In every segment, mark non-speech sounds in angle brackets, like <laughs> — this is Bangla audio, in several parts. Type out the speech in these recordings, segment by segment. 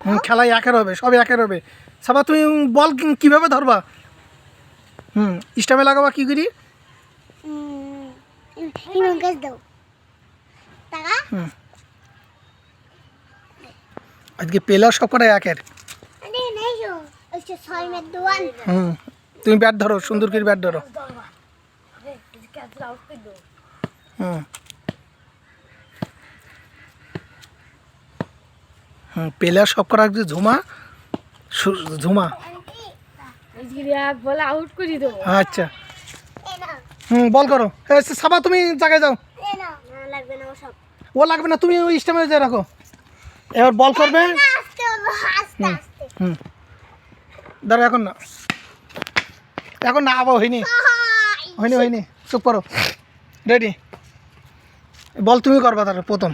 হুম খেলায় একের হবে সব একের হবে। সাবা তুমি বল কীভাবে ধরবা? হুম স্টামে লাগাবা কি করি? আজকে পেলার সব কটা একের হুম তুমি ব্যাট ধরো সুন্দর করে ব্যাট ধরো। হুম। হুম সব যে ঝুমা। ঝুমা। করে আচ্ছা। হুম, বল করো। সাবা, তুমি জায়গায় যাও। ও লাগবে না, তুমি ওই স্টেমে যে রাখো। এবার বল করবে। হুম দাঁড়া এখন না। এখন না, আবার হয়নি। হয়নি হয়নি। চুপ করো। রেডি। বল তুমি করবা তার প্রথম।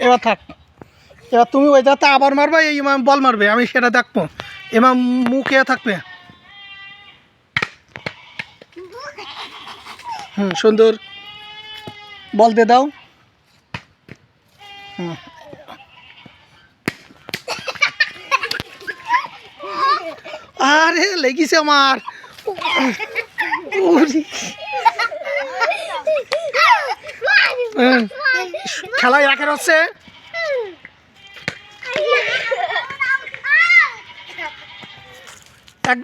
এবার থাক। এবার তুমি ওই যাতে আবার মারবে এই ইমাম বল মারবে আমি সেটা দেখব। এমাম মুখে থাকবে। হুম সুন্দর। বল দিয়ে দাও। হুম। আরে লেগেছে আমার। <laughs> <laughs> হুম, খেলা একের হচ্ছে এক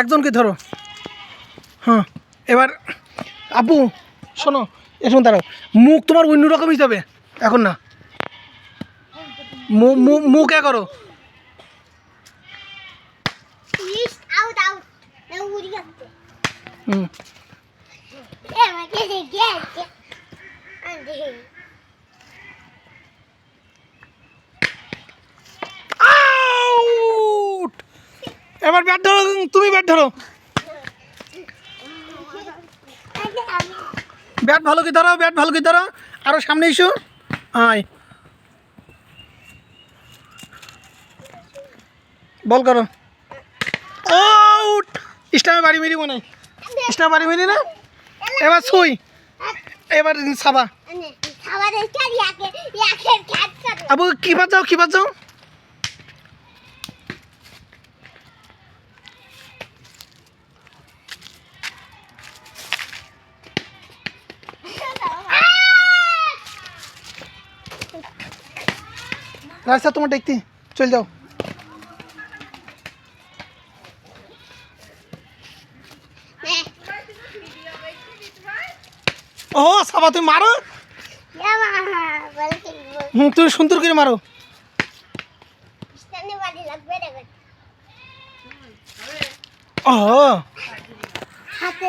একজনকে ধরো। হ্যাঁ এবার আপু শোনো এখন দাঁড়াও। মুখ তোমার অন্য রকমই যাবে এখন না। মুখ এ করো। হুম। আউট এবার ব্যাট ধরো তুমি ব্যাট ধরো। ব্যাট ভালো কি ধরো, ব্যাট ভালো কি ধরো। আরও সামনে এসো। আয়। বল করো। আউট স্টামে বাড়ি মেরি মনে স্টামে বাড়ি মেরি না? এবার ছুই এবার সাবা। আবু কিবার যাও কিবার যাও রাস্তা তোমার দেখতে। চল যাও। ও সাবা তুমি মারো? হুম তুমি সুন্দর করে মারো। ও হাতে